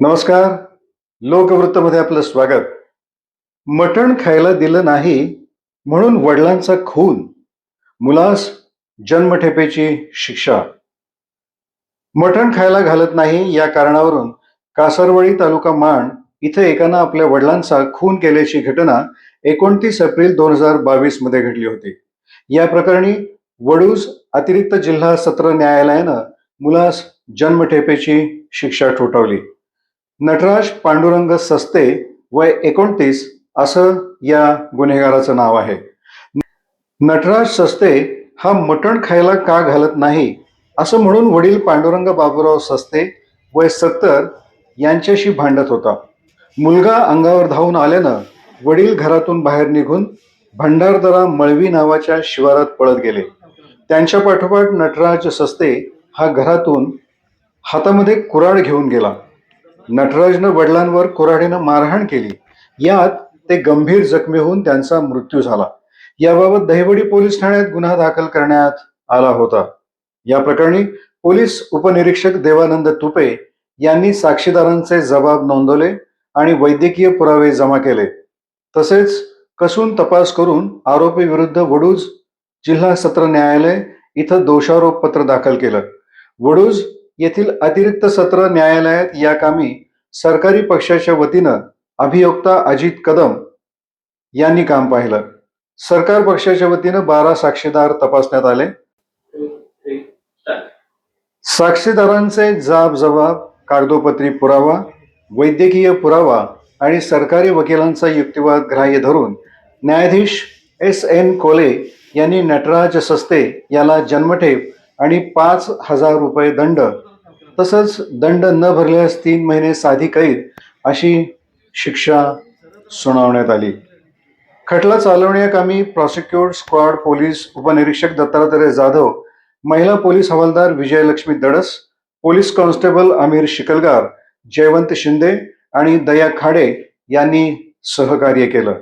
नमस्कार. लोकवृत्तमध्ये आपलं स्वागत. मटण खायला दिलं नाही म्हणून वडिलांचा खून. मुलास जन्मठेपेची शिक्षा. मटण खायला घालत नाही या कारणावरून कासरवळी तालुका माण इथे एकानं आपल्या वडिलांचा खून केल्याची घटना एकोणतीस एप्रिल दोन हजार बावीसमध्ये घडली होती. या प्रकरणी वडूस अतिरिक्त जिल्हा सत्र न्यायालयानं मुलास जन्मठेपेची शिक्षा ठोठावली. नटराज पांडुरंग सस्ते वय एकोणतीस असं या गुन्हेगाराचं नाव आहे. नटराज सस्ते हा मटण खायला का घालत नाही असं म्हणून वडील पांडुरंग बाबूराव सस्ते वय सत्तर यांच्याशी भांडत होता. मुलगा अंगावर धावून आल्यानं वडील घरातून बाहेर निघून भंडारदरा मळवी नावाच्या शिवारात पळत गेले. त्यांच्या पाठोपाठ नटराज सस्ते हा घरातून हातामध्ये कुऱ्हाड घेऊन गेला. नटराजनं वडिलांवर कुऱ्हाडीनं मारहाण केली. यात ते गंभीर जखमी होऊन त्यांचा मृत्यू झाला. याबाबत दहिवडी पोलीस ठाण्यात गुन्हा दाखल करण्यात आला होता. या प्रकरणी पोलीस उपनिरीक्षक देवानंद तुपे यांनी साक्षीदारांचे जबाब नोंदवले आणि वैद्यकीय पुरावे जमा केले. तसेच कसून तपास करून आरोपी विरुद्ध वडूज जिल्हा सत्र न्यायालय इथं दोषारोप पत्र दाखल केलं. वडूज येथील अतिरिक्त सत्र न्यायालयात या कामी सरकारी पक्षाच्या वतीनं अभियोक्ता अजित कदम यांनी काम पाहिलं. सरकार पक्षाच्या वतीनं बारा साक्षीदार तपासण्यात आले. साक्षीदारांचे जाब जबाब कागदोपत्री पुरावा वैद्यकीय पुरावा आणि सरकारी वकिलांचा युक्तिवाद ग्राह्य धरून न्यायाधीश एस एन कोले यांनी नटराज सस्ते याला जन्मठेप आणि पाच हजार रुपये दंड तसंच दंड न भरल्यास तीन महिने साधी कैद अशी शिक्षा सुनावण्यात आली. खटला चालवण्याकामी प्रॉसिक्यूट स्क्वॉड पोलीस उपनिरीक्षक दत्तात्रय जाधव महिला पोलीस हवालदार विजयलक्ष्मी दडस पोलीस कॉन्स्टेबल आमिर शिकलगार जयवंत शिंदे आणि दया खाडे यांनी सहकार्य केलं.